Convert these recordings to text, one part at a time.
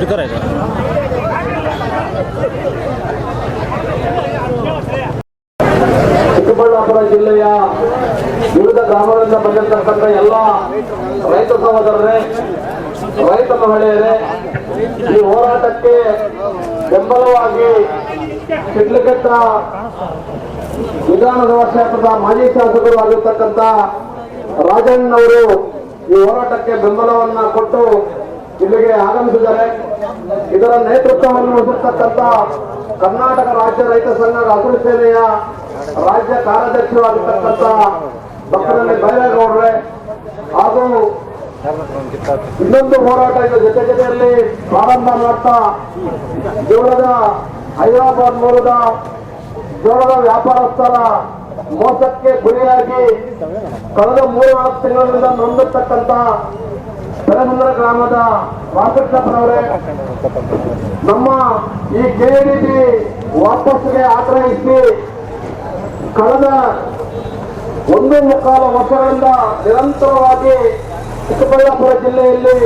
ದೂರ ಇದೆ. ಚಿಕ್ಕಬಳ್ಳಾಪುರ ಜಿಲ್ಲೆಯ ವಿವಿಧ ಗ್ರಾಮಗಳಿಂದ ಬಂದಿರತಕ್ಕಂಥ ಎಲ್ಲ ರೈತ ಸಹೋದರರೇ, ರೈತ ಮಹಿಳೆಯರೇ, ಈ ಹೋರಾಟಕ್ಕೆ ಬೆಂಬಲವಾಗಿ ಶಿಡ್ಲಘಟ್ಟ ವಿಧಾನಸಭಾ ಕ್ಷೇತ್ರದ ಮಾಜಿ ಶಾಸಕರು ಆಗಿರ್ತಕ್ಕಂಥ ರಾಜಣ್ಣವರು ಈ ಹೋರಾಟಕ್ಕೆ ಬೆಂಬಲವನ್ನ ಕೊಟ್ಟು ಇಲ್ಲಿಗೆ ಆಗಮಿಸಿದ್ದಾರೆ ಇದರ ನೇತೃತ್ವವನ್ನು ವಹಿಸಿರ್ತಕ್ಕಂಥ ಕರ್ನಾಟಕ ರಾಜ್ಯ ರೈತ ಸಂಘದ ಹಸಿರು ಸೇನೆಯ ರಾಜ್ಯ ಕಾರ್ಯಾಧ್ಯಕ್ಷರಾಗಿರ್ತಕ್ಕಂಥ ಭಕ್ತರಲ್ಲಿ ಬೈರೇಗೌಡ್ರೆ ಹಾಗೂ ಇನ್ನೊಂದು ಹೋರಾಟ ಇದು ಜೊತೆ ಜೊತೆಯಲ್ಲಿ ಪ್ರಾರಂಭ ಮಾಡ್ತಾ ಜೋಳದ ಹೈದರಾಬಾದ್ ಮೂಲದ ಜೋಳದ ವ್ಯಾಪಾರಸ್ಥರ ಮೋಸಕ್ಕೆ ಗುರಿಯಾಗಿ ಕಳೆದ ಮೂರು ನಾಲ್ಕು ತಿಂಗಳಿಂದ ನೊಂದಿರ್ತಕ್ಕಂಥ ಬೆಳಗುಂದ್ರ ಗ್ರಾಮದ ರಾಮಕೃಷ್ಣಪ್ಪನವರೇ ನಮ್ಮ ಈ ಕೆಎಡಿಪಿ ವಾಪಸ್ಗೆ ಆಗ್ರಹಿಸಿ ಕಳೆದ ಒಂದು ಮುಕ್ಕಾಲು ವರ್ಷಗಳಿಂದ ನಿರಂತರವಾಗಿ ಚಿಕ್ಕಬಳ್ಳಾಪುರ ಜಿಲ್ಲೆಯಲ್ಲಿ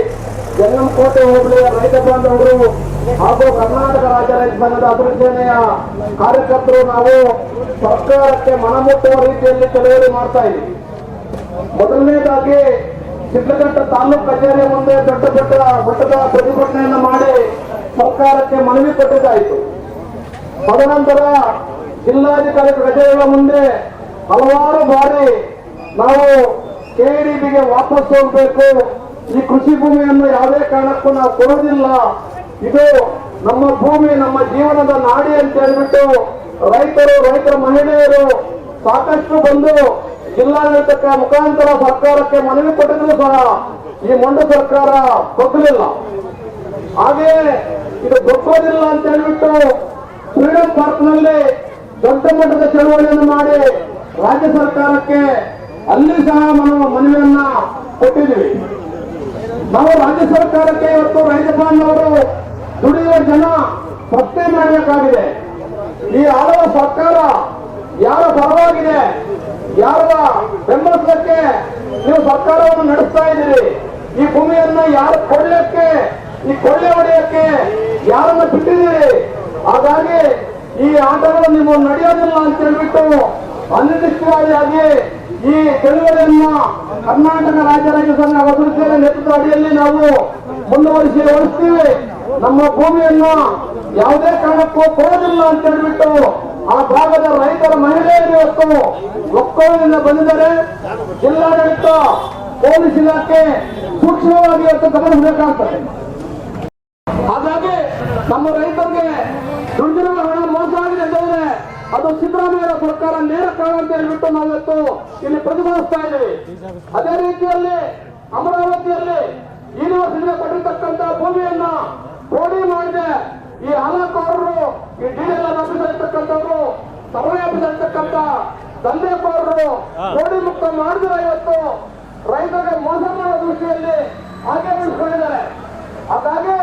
ಜಂಗಮಕೋಟೆ ಹೋಬಳಿಯ ರೈತ ಬಾಂಧವರು ಹಾಗೂ ಕರ್ನಾಟಕ ರಾಜ್ಯ ರೈತ ಸಂಘದ ಅಭಿವೃದ್ಧಿ ಕಾರ್ಯಕರ್ತರು ನಾವು ಸರ್ಕಾರಕ್ಕೆ ಮನಮುಟ್ಟುವ ರೀತಿಯಲ್ಲಿ ಚಳವಳಿ ಮಾಡ್ತಾ ಇದ್ದೀವಿ. ಮೊದಲನೇದಾಗಿ ಶಿಡ್ಲಘಟ್ಟ ತಾಲೂಕು ಕಚೇರಿಯ ಮುಂದೆ ದೊಡ್ಡ ದೊಡ್ಡ ಮಟ್ಟದ ಪ್ರತಿಭಟನೆಯನ್ನು ಮಾಡಿ ಸರ್ಕಾರಕ್ಕೆ ಮನವಿ ಕೊಟ್ಟಿದ್ದಾಯಿತು. ತದನಂತರ ಜಿಲ್ಲಾಧಿಕಾರಿ ಕಚೇರಿಗಳ ಮುಂದೆ ಹಲವಾರು ಬಾರಿ ನಾವು ಕೆಡಿಬಿಗೆ ವಾಪಸ್ ಹೋಗಬೇಕು. ಈ ಕೃಷಿ ಭೂಮಿಯನ್ನು ಯಾವುದೇ ಕಾರಣಕ್ಕೂ ನಾವು ಕೊಡೋದಿಲ್ಲ. ಇದು ನಮ್ಮ ಭೂಮಿ, ನಮ್ಮ ಜೀವನದ ನಾಡಿ ಅಂತ ಹೇಳ್ಬಿಟ್ಟು ರೈತರು, ರೈತರ ಮಹಿಳೆಯರು ಸಾಕಷ್ಟು ಬಂದು ಜಿಲ್ಲಾಡಳಿತಕ್ಕೆ ಮುಖಾಂತರ ಸರ್ಕಾರಕ್ಕೆ ಮನವಿ ಕೊಟ್ಟಿದ್ರು ಸಹ ಈ ಮೊಂಡ ಸರ್ಕಾರ ಬಗ್ಗಲಿಲ್ಲ ಹಾಗೆ ಇದು ಬಗ್ಗೋದಿಲ್ಲ ಅಂತ ಹೇಳ್ಬಿಟ್ಟು ಫ್ರೀಡಂ ಪಾರ್ಕ್ನಲ್ಲಿ ದೊಡ್ಡ ಮಟ್ಟದ ಚಳವಳಿಯನ್ನು ಮಾಡಿ ರಾಜ್ಯ ಸರ್ಕಾರಕ್ಕೆ ಅಲ್ಲಿ ಸಹ ನಾವು ಮನವಿಯನ್ನ ಕೊಟ್ಟಿದ್ದೀವಿ. ನಾವು ರಾಜ್ಯ ಸರ್ಕಾರಕ್ಕೆ ಇವತ್ತು ರೈತ ಬಾಂಧವರು ದುಡಿಯುವ ಜನ ಪ್ರಶ್ನೆ ಮಾಡಬೇಕಾಗಿದೆ. ಈ ಆಳುವ ಸರ್ಕಾರ ಯಾರ ಪರವಾಗಿದೆ? ಯಾರ ಬೆಂಬಲಿಸಲಿಕ್ಕೆ ನೀವು ಸರ್ಕಾರವನ್ನು ನಡೆಸ್ತಾ ಇದ್ದೀರಿ. ಈ ಭೂಮಿಯನ್ನ ಯಾರು ಕೊಡ್ಲಿಕ್ಕೆ, ಈ ಕೊಳ್ಳೆ ಹೊಡೆಯಕ್ಕೆ ಯಾರನ್ನ ಬಿಟ್ಟಿದ್ದೀರಿ? ಹಾಗಾಗಿ ಈ ಆಟಗಳು ನೀವು ನಡೆಯೋದಿಲ್ಲ ಅಂತ ಹೇಳ್ಬಿಟ್ಟು ಅನಿರ್ದಿಷ್ಟವಾಗಿ ಈ ಚಳುವಳಿಯನ್ನ ಕರ್ನಾಟಕ ರಾಜ್ಯ ರಾಜ್ಯ ಸಂಘ ನೇತೃತ್ವ ಅಡಿಯಲ್ಲಿ ನಾವು ಮುಂದುವರಿಸಿ ಓಡಿಸ್ತೀವಿ ನಮ್ಮ ಭೂಮಿಯನ್ನ ಯಾವುದೇ ಕಾರಣಕ್ಕೂ ಕೊಡೋದಿಲ್ಲ ಅಂತ ಹೇಳ್ಬಿಟ್ಟು ಆ ಭಾಗದ ರೈತರ ಮಹಿಳೆಯರು ಇವತ್ತು ಒಕ್ಕೂಟದಿಂದ ಬಂದಿದ್ದಾರೆ. ಜಿಲ್ಲಾಡಳಿತ, ಪೊಲೀಸ್ ಇಲಾಖೆ ಸೂಕ್ಷ್ಮವಾಗಿ ಇವತ್ತು ಗಮನಿಸಬೇಕಾಗ್ತದೆ ಹಾಗಾಗಿ ನಮ್ಮ ರೈತರಿಗೆ ದುಡ್ಡಿರುವ ಹಣ ಮೋಸ ಆಗಿದೆ ಅಂತಂದ್ರೆ ಅದು ಸಿದ್ದರಾಮಯ್ಯ ಸರ್ಕಾರ ನೇರ ಕಾರಣ ಅಂತ ಹೇಳ್ಬಿಟ್ಟು ನಾವಿವತ್ತು ಇಲ್ಲಿ ಪ್ರತಿಭಟಿಸ್ತಾ ಇದ್ದೀವಿ. ಅದೇ ರೀತಿಯಲ್ಲಿ ಅಮರಾವತಿಯಲ್ಲಿ ಯೂನಿವರ್ಸಿಟಿಗೆ ಕೊಟ್ಟಿರ್ತಕ್ಕಂಥ ಭೂಮಿಯನ್ನ ಕೋಡಿ ಮಾಡಿದೆ. ಈ ಹಣಕಾರರು ಈ ಡಿಎಲ್ ಆಫೀಸ್ ಇರ್ತಕ್ಕಂಥವ್ರು ಸರ್ವೆ ಆಫೀಸ್ ಇರ್ತಕ್ಕಂಥ ದಂಧೆಕೋರರು ಕೋಡಿ ಮುಕ್ತ ಮಾಡಿದ್ರೆ ಇವತ್ತು ರೈತರಿಗೆ ಮೋಸ ಮಾಡೋ ದೃಷ್ಟಿಯಲ್ಲಿ ಹಾಗೆ ಉಳಿಸ್ಕೊಂಡಿದ್ದಾರೆ ಅದಾಗೆ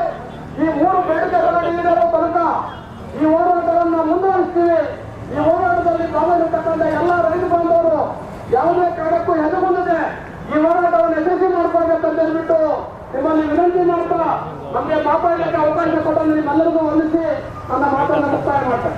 ಈ ಮೂರು ಬೇಡಿಕೆಗಳ ಈಡೇರೋ ತನಕ ಈ ಹೋರಾಟವನ್ನು ಮುಂದುವರಿಸ್ತೀವಿ. ಈ ಹೋರಾಟದಲ್ಲಿ ಪಾಲ್ಗೊಂಡಿರ್ತಕ್ಕಂಥ ಎಲ್ಲ ರೈತ ಬಾಂಧವರು ಯಾವುದೇ ಕಾರಣಕ್ಕೂ ಬಂದಿದೆ ಈ ಹೋರಾಟವನ್ನು ಯಶಸ್ವಿ ಮಾಡ್ಕೊಳ್ಬೇಕಂತ ಹೇಳ್ಬಿಟ್ಟು ನಿಮ್ಮಲ್ಲಿ ವಿನಂತಿ ಮಾಡ್ತಾ ನಮಗೆ ಮಾತಾಡಲಿಕ್ಕೆ ಅವಕಾಶ ಕೊಟ್ಟು ನಿಮ್ಮೆಲ್ಲರಿಗೂ ವಂದಿಸಿ ನನ್ನ ಮಾತನ್ನು ಮುಕ್ತಾಯ ಮಾಡ್ತಾರೆ